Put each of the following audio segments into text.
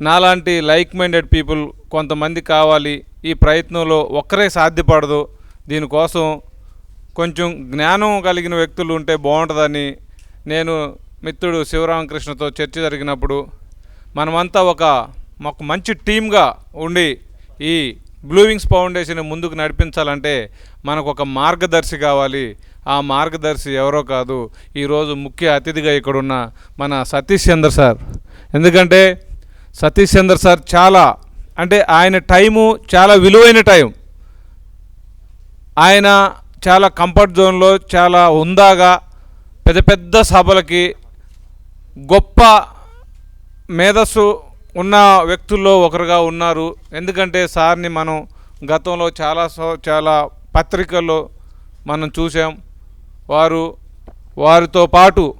నాలాంటి like minded people కొంతమంది కావాలి. ఈ ప్రయత్నంలో ఒక్కరే సాధ్యపడదు. దీనికోసం కొంచెం జ్ఞానం కలిగిన వ్యక్తులు ఉంటే బాగుంటుందని నేను మిత్రుడు శివరామకృష్ణతో చర్చ జరిగినప్పుడు మనమంతా ఒక ఒక మంచి టీమ్గా ఉండి ఈ బ్లూవింగ్స్ ఫౌండేషన్ ముందుకు నడిపించాలంటే మనకు ఒక మార్గదర్శి కావాలి. ఆ మార్గదర్శి ఎవరో కాదు. ఈరోజు ముఖ్య అతిథిగా ఇక్కడున్న మన సతీష్ చంద్ర సార్. ఎందుకంటే సతీష్ చంద్ర సార్ చాలా అంటే ఆయన టైము చాలా విలువైన టైం. ఆయన చాలా కంఫర్ట్ జోన్లో చాలా హుందాగా పెద్ద పెద్ద సభలకి గొప్ప మేధస్సు ఉన్న వ్యక్తుల్లో ఒకరుగా ఉన్నారు. ఎందుకంటే సార్ని మనం గతంలో చాలా చాలా పత్రికల్లో మనం చూసాం వారు వారితో పాటు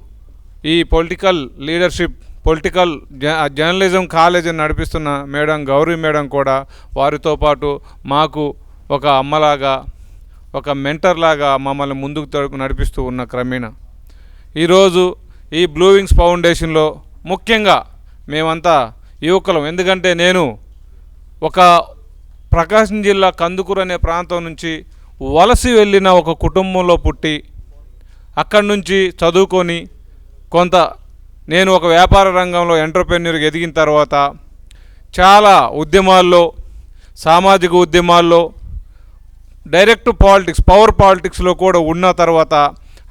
ఈ పొలిటికల్ లీడర్షిప్ పొలిటికల్ జ జర్నలిజం కాలేజీని నడిపిస్తున్న మేడం గౌరీ మేడం కూడా వారితో పాటు మాకు ఒక అమ్మలాగా ఒక మెంటర్ లాగా మమ్మల్ని ముందుకు నడిపిస్తూ ఉన్న క్రమేణ. ఈరోజు ఈ బ్లూవింగ్స్ ఫౌండేషన్లో ముఖ్యంగా మేమంతా యువకులం. ఎందుకంటే నేను ఒక ప్రకాశం జిల్లా కందుకూరు అనే ప్రాంతం నుంచి వలసి వెళ్ళిన ఒక కుటుంబంలో పుట్టి అక్కడి నుంచి చదువుకొని కొంత నేను ఒక వ్యాపార రంగంలో ఎంటర్ప్రెన్యూర్గా ఎదిగిన తర్వాత చాలా ఉద్యమాల్లో సామాజిక ఉద్యమాల్లో డైరెక్ట్ పాలిటిక్స్ పవర్ పాలిటిక్స్లో కూడా ఉన్న తర్వాత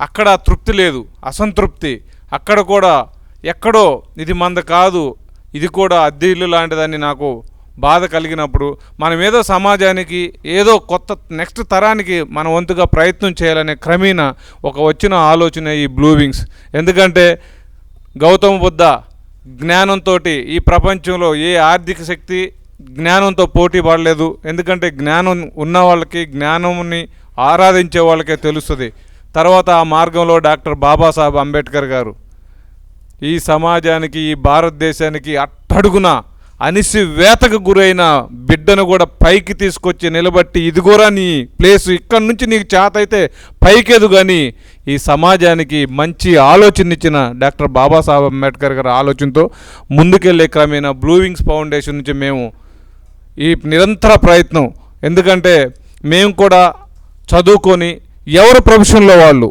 అక్కడ తృప్తి లేదు అసంతృప్తి. అక్కడ కూడా ఎక్కడో ఇది మంద కాదు ఇది కూడా అద్దె ఇల్లు లాంటిదని నాకు బాధ కలిగినప్పుడు మనం ఏదో సమాజానికి ఏదో కొత్త నెక్స్ట్ తరానికి మన వంతుగా ప్రయత్నం చేయాలనే క్రమేణా ఒక వచ్చిన ఆలోచన ఈ బ్లూవింగ్స్ ఎందుకంటే గౌతమ బుద్ధ జ్ఞానంతో ఈ ప్రపంచంలో ఏ ఆర్థిక శక్తి జ్ఞానంతో పోటీ పడలేదు. ఎందుకంటే జ్ఞానం ఉన్న వాళ్ళకి జ్ఞానంని ఆరాధించే వాళ్ళకే తెలుస్తుంది. తర్వాత ఆ మార్గంలో డాక్టర్ బాబాసాహెబ్ అంబేద్కర్ గారు ఈ సమాజానికి ఈ భారతదేశానికి అట్టడుగున అనిసివేతకు గురైన బిడ్డను కూడా పైకి తీసుకొచ్చి నిలబట్టి ఇదిగోరా నీ ప్లేస్ ఇక్కడ నుంచి నీకు చేత అయితే పైకెదు కానీ ఈ సమాజానికి మంచి ఆలోచన ఇచ్చిన డాక్టర్ బాబాసాహెబ్ అంబేద్కర్ గారి ఆలోచనతో ముందుకెళ్ళే క్రమేణా బ్లూవింగ్స్ ఫౌండేషన్ నుంచి మేము ఈ నిరంతర ప్రయత్నం. ఎందుకంటే మేము కూడా చదువుకొని ఎవరి ప్రొఫెషన్లో వాళ్ళు?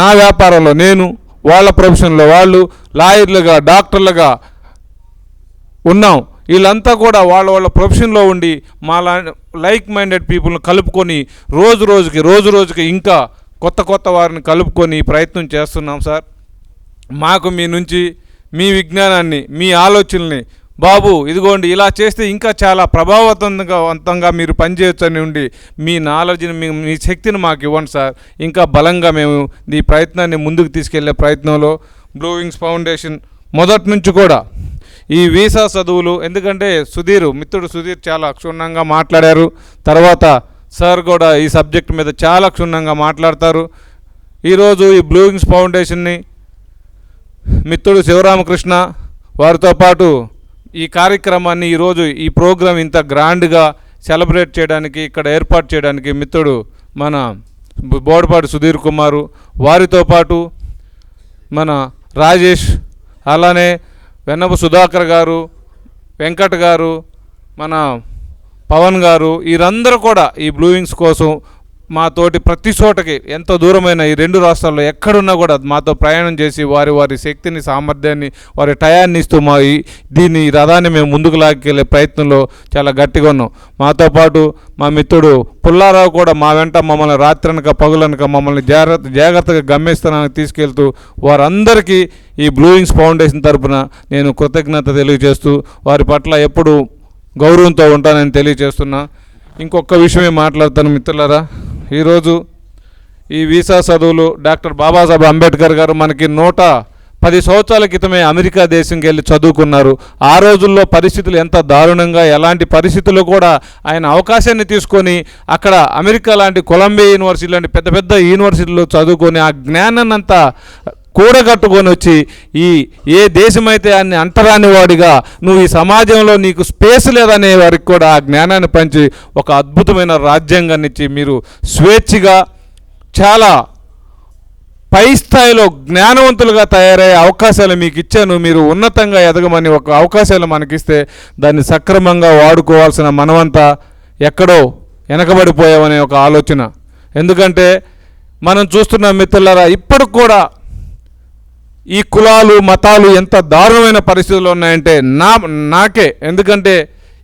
నా వ్యాపారంలో నేను వాళ్ళ ప్రొఫెషన్లో వాళ్ళు లాయర్లుగా డాక్టర్లుగా ఉన్నాం. వీళ్ళంతా కూడా వాళ్ళ వాళ్ళ ప్రొఫెషన్లో ఉండి మా లైక్ మైండెడ్ పీపుల్ని కలుపుకొని రోజు రోజుకి రోజు రోజుకి ఇంకా కొత్త కొత్త వారిని కలుపుకొని ప్రయత్నం చేస్తున్నాం సార్. మాకు మీ నుంచి మీ విజ్ఞానాన్ని మీ ఆలోచనల్ని బాబు ఇదిగోండి ఇలా చేస్తే ఇంకా చాలా ప్రభావవంతంగా వంతంగా మీరు పనిచేయొచ్చని ఉండి మీ నాలెడ్జ్ని మీ మీ శక్తిని మాకు ఇవ్వండి సార్. ఇంకా బలంగా మేము ఈ ప్రయత్నాన్ని ముందుకు తీసుకెళ్ళే ప్రయత్నంలో బ్లూవింగ్స్ ఫౌండేషన్ మొదటి నుంచి కూడా ఈ వీసా చదువులు ఎందుకంటే సుధీర్ మిత్రుడు సుధీర్ చాలా క్షుణ్ణంగా మాట్లాడారు. తర్వాత సార్ కూడా ఈ సబ్జెక్ట్ మీద చాలా క్షుణ్ణంగా మాట్లాడతారు. ఈరోజు ఈ బ్లూయింగ్స్ ఫౌండేషన్ని మిత్రుడు శివరామకృష్ణ వారితో పాటు ఈ కార్యక్రమాన్ని ఈరోజు ఈ ప్రోగ్రాం ఇంత గ్రాండ్గా సెలబ్రేట్ చేయడానికి ఇక్కడ ఏర్పాటు చేయడానికి మిత్రుడు మన బో- బోడపాటి సుధీర్ కుమారు వారితో పాటు మన రాజేష్ అలానే వెన్నపు సుధాకర్ గారు వెంకట్ గారు మన పవన్ గారు వీరందరూ కూడా ఈ బ్లూయింగ్స్ కోసం మా తోటి ప్రతి చోటకి ఎంత దూరమైన ఈ రెండు రాష్ట్రాల్లో ఎక్కడున్నా కూడా మాతో ప్రయాణం చేసి వారి వారి శక్తిని సామర్థ్యాన్ని వారి టయాన్ని ఇస్తూ మా ఈ దీన్ని రథాన్ని మేము ముందుకు లాక్కెళ్ళే ప్రయత్నంలో చాలా గట్టిగా ఉన్నాం. మాతో పాటు మా మిత్రుడు పుల్లారావు కూడా మా వెంట మమ్మల్ని రాత్రనక పగులనక మమ్మల్ని జాగ్రత్త జాగ్రత్తగా గమ్యస్థానానికి తీసుకెళ్తూ వారందరికీ ఈ బ్లూయింగ్స్ ఫౌండేషన్ తరపున నేను కృతజ్ఞత తెలియజేస్తూ వారి పట్ల ఎప్పుడు గౌరవంతో ఉంటానని తెలియజేస్తున్నా. ఇంకొక విషయమే మాట్లాడతాను మిత్రులారా. ఈరోజు ఈ వీసా చదువులు డాక్టర్ బాబాసాహెబ్ అంబేద్కర్ గారు మనకి నూట పది సంవత్సరాల క్రితమే అమెరికా దేశంకి వెళ్ళి చదువుకున్నారు. ఆ రోజుల్లో పరిస్థితులు ఎంత దారుణంగా ఎలాంటి పరిస్థితుల్లో కూడా ఆయన అవకాశాన్ని తీసుకొని అక్కడ అమెరికా లాంటి కొలంబియా యూనివర్సిటీ లాంటి పెద్ద పెద్ద యూనివర్సిటీలో చదువుకొని ఆ జ్ఞానాన్ని అంతా కూడగట్టుకొని వచ్చి ఈ ఏ దేశమైతే అన్ని అంటరాని వాడిగా నువ్వు ఈ సమాజంలో నీకు స్పేస్ లేదనే వారికి కూడా ఆ జ్ఞానాన్ని పంచి ఒక అద్భుతమైన రాజ్యాంగాన్ని ఇచ్చి మీరు స్వేచ్ఛగా చాలా పై స్థాయిలో జ్ఞానవంతులుగా తయారయ్యే అవకాశాలు మీకు ఇచ్చాను. మీరు ఉన్నతంగా ఎదగమని ఒక అవకాశాలు మనకిస్తే దాన్ని సక్రమంగా వాడుకోవాల్సిన మనమంతా ఎక్కడో వెనకబడిపోయామనే ఒక ఆలోచన. ఎందుకంటే మనం చూస్తున్న మిత్రులారా ఇప్పటికి కూడా ఈ కులాలు మతాలు ఎంత దారుణమైన పరిస్థితులు ఉన్నాయంటే నా నాకే. ఎందుకంటే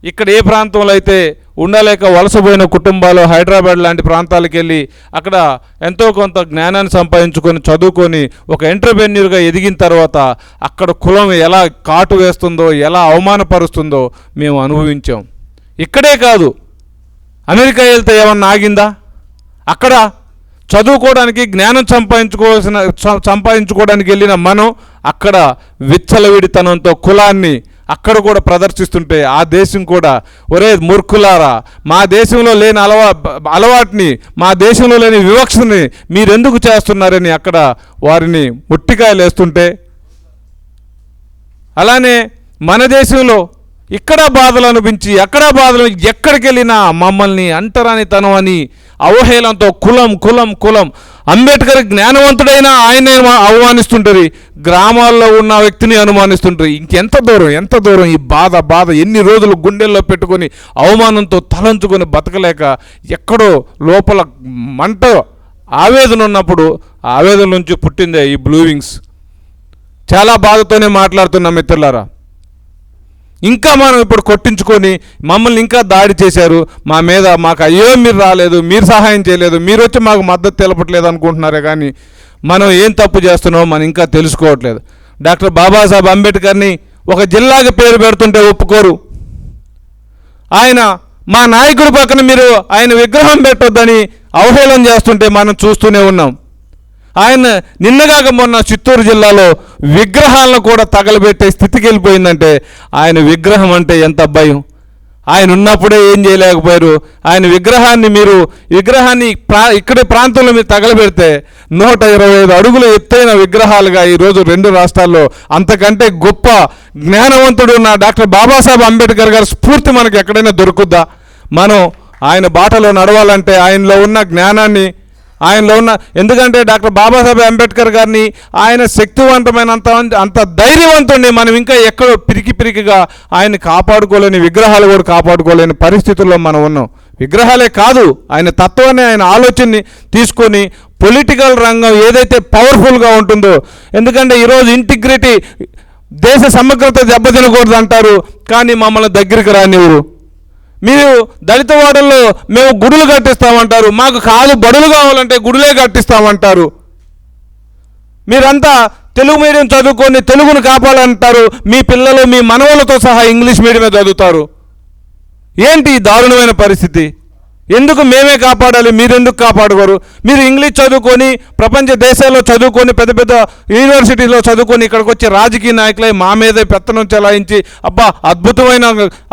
ఇక్కడ ఏ ప్రాంతంలో అయితే ఉండలేక వలసపోయిన కుటుంబాలు హైదరాబాద్ లాంటి ప్రాంతాలకు వెళ్ళి అక్కడ ఎంతో కొంత జ్ఞానాన్ని సంపాదించుకొని చదువుకొని ఒక ఎంటర్ప్రెన్యూర్గా ఎదిగిన తర్వాత అక్కడ కులం ఎలా కాటు వేస్తుందో ఎలా అవమానపరుస్తుందో మేము అనుభవించాం. ఇక్కడే కాదు. అమెరికా వెళ్తే ఏమన్నా ఆగిందా? అక్కడ చదువుకోవడానికి జ్ఞానం సంపాదించుకోవాల్సిన సంపాదించుకోవడానికి వెళ్ళిన మనం అక్కడ విచ్చలవిడితనంతో కులాన్ని అక్కడ కూడా ప్రదర్శిస్తుంటే ఆ దేశం కూడా ఒరే మూర్ఖులారా మా దేశంలో లేని అలవా అలవాటుని మా దేశంలో లేని వివక్షని మీరెందుకు చేస్తున్నారని అక్కడ వారిని ముట్టికాయలేస్తుంటే అలానే మన దేశంలో ఇక్కడ బాధలు అనిపించి అక్కడ బాధలు ఎక్కడికి వెళ్ళినా మమ్మల్ని అంటరానితనం అని అవహేళనతో కులం కులం కులం. అంబేద్కర్ జ్ఞానవంతుడైన ఆయనే అవమానిస్తుంటారు గ్రామాల్లో ఉన్న వ్యక్తిని అనుమానిస్తుంటారు ఇంకెంత దూరం ఎంత దూరం ఈ బాధ బాధ ఎన్ని రోజులు గుండెల్లో పెట్టుకొని అవమానంతో తలంచుకొని బతకలేక ఎక్కడో లోపల మంట ఆవేదన ఉన్నప్పుడు ఆవేదన నుంచి పుట్టిందే ఈ బ్లూవింగ్స్ చాలా బాధతోనే మాట్లాడుతున్నాం మిత్రులారా. ఇంకా మనం ఇప్పుడు కొట్టించుకొని మమ్మల్ని ఇంకా దాడి చేశారు. మా మీద మాకు అయ్యో మీరు రాలేదు మీరు సహాయం చేయలేదు మీరు వచ్చి మాకు మద్దతు తెలపట్లేదు అనుకుంటున్నారే కానీ మనం ఏం తప్పు చేస్తున్నామో మనం ఇంకా తెలుసుకోవట్లేదు. డాక్టర్ బాబాసాహెబ్ అంబేద్కర్ని ఒక జిల్లాకి పేరు పెడుతుంటే ఒప్పుకోరు. ఆయన మా నాయకుడి పక్కన మీరు ఆయన విగ్రహం పెట్టొద్దని అవహేళన చేస్తుంటే మనం చూస్తూనే ఉన్నాం. ఆయన నిన్నగాక మొన్న చిత్తూరు జిల్లాలో విగ్రహాలను కూడా తగలబెట్టే స్థితికి వెళ్ళిపోయిందంటే ఆయన విగ్రహం అంటే ఎంత భయం? ఆయన ఉన్నప్పుడే ఏం చేయలేకపోయారు? ఆయన విగ్రహాన్ని మీరు విగ్రహాన్ని ప్రా ఇక్కడి ప్రాంతంలో మీరు తగలబెడితే నూట ఇరవై ఐదు అడుగుల ఎత్తైన విగ్రహాలుగా ఈరోజు రెండు రాష్ట్రాల్లో అంతకంటే గొప్ప జ్ఞానవంతుడు ఉన్న డాక్టర్ బాబాసాహెబ్ అంబేద్కర్ గారి స్ఫూర్తి మనకు ఎక్కడైనా దొరుకుద్దా? మనం ఆయన బాటలో నడవాలంటే ఆయనలో ఉన్న జ్ఞానాన్ని ఆయనలో ఉన్న ఎందుకంటే డాక్టర్ బాబాసాహెబ్ అంబేద్కర్ గారిని ఆయన శక్తివంతమైన అంత అంత ధైర్యవంతుడిని మనం ఇంకా ఎక్కడో పిరికి పిరికిగా ఆయన్ని కాపాడుకోలేని విగ్రహాలు కూడా కాపాడుకోలేని పరిస్థితుల్లో మనం ఉన్నాం. విగ్రహాలే కాదు ఆయన తత్వాన్ని ఆయన ఆలోచనని తీసుకొని పొలిటికల్ రంగం ఏదైతే పవర్ఫుల్గా ఉంటుందో ఎందుకంటే ఈరోజు ఇంటిగ్రిటీ దేశ సమగ్రత దెబ్బతినకూడదు అంటారు కానీ మమ్మల్ని దగ్గరికి రానివ్వరు. మీరు దళిత వాడల్లో మేము గుడులు కట్టిస్తామంటారు. మాకు కాదు బడులు కావాలంటే గుడులే కట్టిస్తామంటారు. మీరంతా తెలుగు మీడియం చదువుకొని తెలుగును కాపాడంటారు. మీ పిల్లలు మీ మనవలతో సహా ఇంగ్లీష్ మీడియమే చదువుతారు. ఏంటి దారుణమైన పరిస్థితి? ఎందుకు మేమే కాపాడాలి? మీరెందుకు కాపాడుకోరు? మీరు ఇంగ్లీష్ చదువుకొని ప్రపంచ దేశాల్లో చదువుకొని పెద్ద పెద్ద యూనివర్సిటీలో చదువుకొని ఇక్కడికి వచ్చి రాజకీయ నాయకులై మా మీదే పెత్తనం చెలాయించి అబ్బా అద్భుతమైన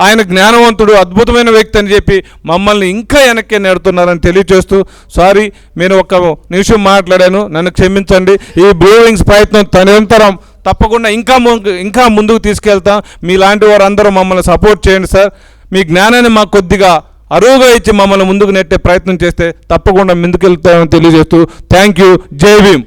ఆయన జ్ఞానవంతుడు అద్భుతమైన వ్యక్తి అని చెప్పి మమ్మల్ని ఇంకా వెనక్కి నెడుతున్నారని తెలియచేస్తూ సారీ నేను ఒక నిమిషం మాట్లాడాను నన్ను క్షమించండి. ఈ బ్లూవింగ్స్ ప్రయత్నం నిరంతరం తప్పకుండా ఇంకా ఇంకా ముందుకు తీసుకెళ్తాం. మీలాంటి వారందరూ మమ్మల్ని సపోర్ట్ చేయండి సార్. మీ జ్ఞానాన్ని మాకు కొద్దిగా అరువుగా ఇచ్చి మమ్మల్ని ముందుకు నెట్టే ప్రయత్నం చేస్తే తప్పకుండా ముందుకెళ్తామని తెలియజేస్తూ థ్యాంక్ యూ. జై భీమ్.